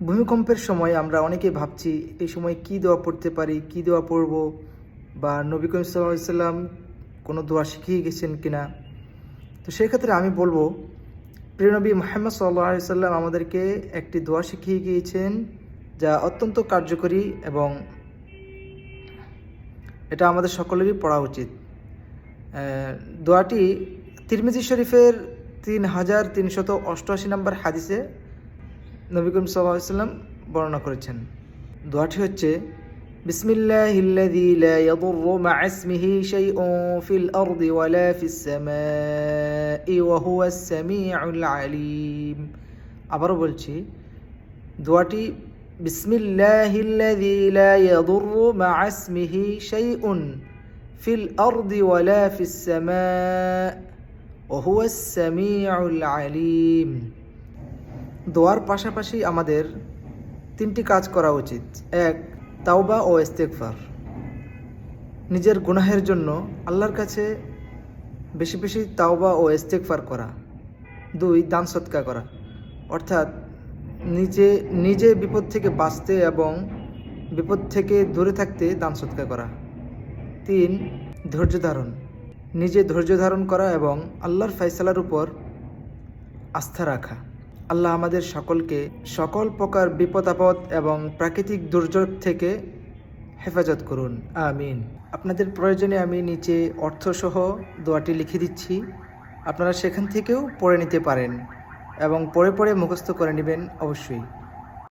ভূমিকম্পের সময় আমরা অনেকেই ভাবছি, এই সময় কি দোয়া পড়তে পারি, কি দোয়া পড়ব? বা নবী করিম সাল্লাম কোনো দোয়া শিখিয়ে গেছেন কিনা? তো সেক্ষেত্রে আমি বলব, প্রিয় নবী মোহাম্মদ সাল্লাহ সাল্লাম আমাদেরকে একটি দোয়া শিখিয়ে গিয়েছেন যা অত্যন্ত কার্যকরী এবং এটা আমাদের সকলেরই পড়া উচিত। দোয়াটি তিরমিজি শরীফের তিন হাজার তিনশত অষ্টআশি নম্বর হাদিসে নবী করিম সাল্লাহ সাল্লাম বর্ণনা করেছেন দোয়াটি হচ্ছে বিসমিল্লাহিল্লাযী লা ইয়াদুররু মা'a ইসমিহি শাইউন ফিল আরদি ওয়ালা ফিস সামাই ওয়া হুয়াস সামিউল আলীম আবারও বলছি দোয়াটি বিসমিল্লাহিল্লাযী লা ইয়াদুররু মা'a ইসমিহি শাইউন ফিল আরদি ওয়ালা ফিস সামাই ওয়া হুয়াস সামিউল আলীম দোয়ার পাশাপাশি আমাদের তিনটি কাজ করা উচিত। এক, তাওবা ও ইস্তেকফার নিজের গুনাহের জন্য আল্লাহর কাছে বেশি বেশি তাওবা ও ইস্তেকফার করা। দুই, দান সৎকা করা। অর্থাৎ নিজে নিজে বিপদ থেকে বাঁচতে এবং বিপদ থেকে দূরে থাকতে দান সৎকা করা। তিন, ধৈর্য ধারণ। নিজে ধৈর্য ধারণ করা এবং আল্লাহর ফয়সালার উপর আস্থা রাখা। আল্লাহ আমাদের সকলকে সকল প্রকার বিপদ আপদ এবং প্রাকৃতিক দুর্যোগ থেকে হেফাজত করুন। আমিন। আপনাদের প্রয়োজনে আমি নিচে অর্থসহ দোয়াটি লিখে দিচ্ছি। আপনারা সেখান থেকেও পড়ে নিতে পারেন এবং পরে পরে মুখস্থ করে নেবেন অবশ্যই।